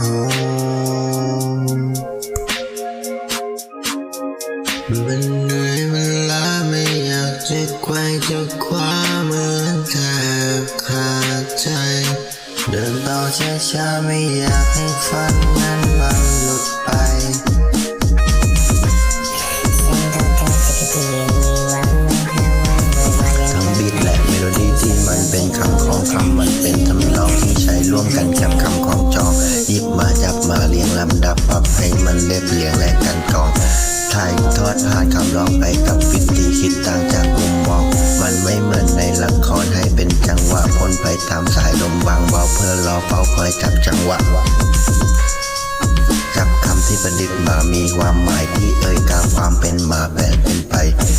มันเหนื่อยมันล้าไม่อยากจะไกวจะคว้าเหมือนแทบขาดใจ เดินต่อช้าๆไม่อยากให้ฝันนั้น คำของจองหยิบมาจับมาเรียงลำดับปรับให้มันเรียบเรียงและกันกองถ่ายทอดผ่านคำร้องไปกับวิธีคิดต่างจากมุมมอง มันไม่เหมือนในละครให้เป็นจังหวะพ้นไปตามสายลมบางเบาเพื่อรอเฝ้าคอยจับจังหวะจับคำที่ประดิษฐ์มามีความหมายที่เอ่ยกล่าวความเป็นมาแปลเป็นไป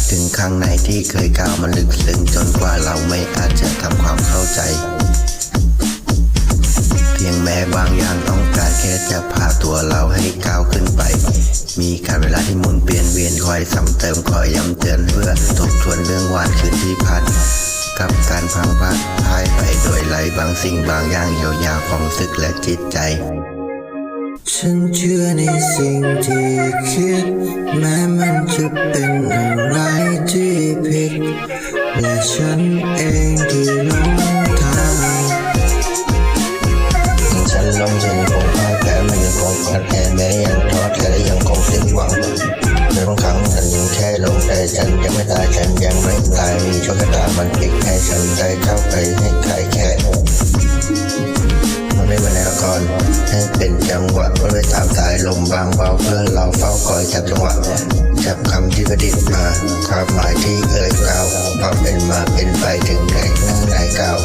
ถึงข้างในที่เคยกล่าวมันลึกซึ้งจนกว่าเราไม่อาจจะทำความเข้าใจ พียงแม้บางอย่างต้องการแค่จะพาตัวเราให้ก้าวขึ้นไป มีการเวลาที่หมุนเปลี่ยนเวียนคอยซ้ำเติมคอยย้ำเตือนเพื่อทบทวนเรื่องวานคืนที่ผ่านกับการพังพลาดพายไปโดยไหลบางสิ่งบางอย่างเยียวยาความรู้สึกและจิตใจ ฉันเชื่อในสิ่งที่คิด แม้มันจะเป็นอะไรที่ผิดและฉันเอง ฉันยังไม่ตายมีโชคชะตามันพลิกให้ฉันได้เข้าไปให้ใครแค่มันไม่เหมือนในละครให้เป็นจังหวะมันไปตามสายลมบางเบาเพื่อเราเฝ้าคอยจับจังหวะจับคำที่ประดิษฐ์มาความหมายที่เอ่ยกล่าวความเป็นมาเป็นไปถึงไหนนั่งไหนกล่าว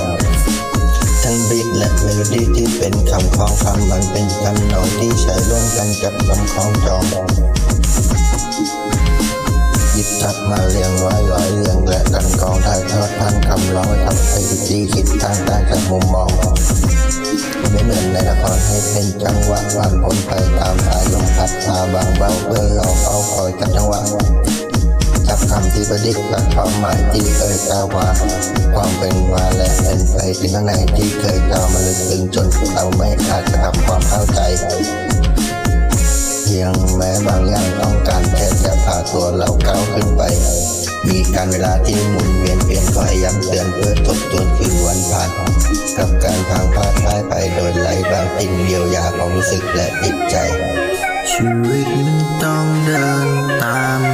ทั้งบีทและเมโลดี้ที่เป็นคำคล้องคำมันเป็นคำนองที่ใช้ร่วมกันกับคำคล้องจอง ยิบจับมาเรียงไว้ร้อยเรียงและกันกองถ่ายทอดผ่านคำร้องทำให้วิธีคิดต่างต่างจากมุมมองไม่เหมือนในละครให้เป็นจังหวะวันพ้นไปตามสายลมพัดพาบางเบาเพื่อเราเฝ้าคอยกับจังหวะจับคำที่ประดิษฐ์กับความหมายที่เอ่ยกล่าวว่าความเป็นมาและเป็นไปถึงข้างในที่เคยกล่าวมาลึกซึ้งจนเราไม่อาจจะทำความเข้าใจ พียงแม้บางอย่างต้องการแค่จะพาตัวเราก้าวขึ้นไป มีการเวลาที่หมุนเวียนเปลี่ยนคอยย้ำเตือนเพื่อทบทวนคืนวันผ่านกับการพังพลาดพลายไปโดยไหลบางสิ่งเยียวยาความรู้สึกและจิตใจ ชีวิตมันต้องเดินตาม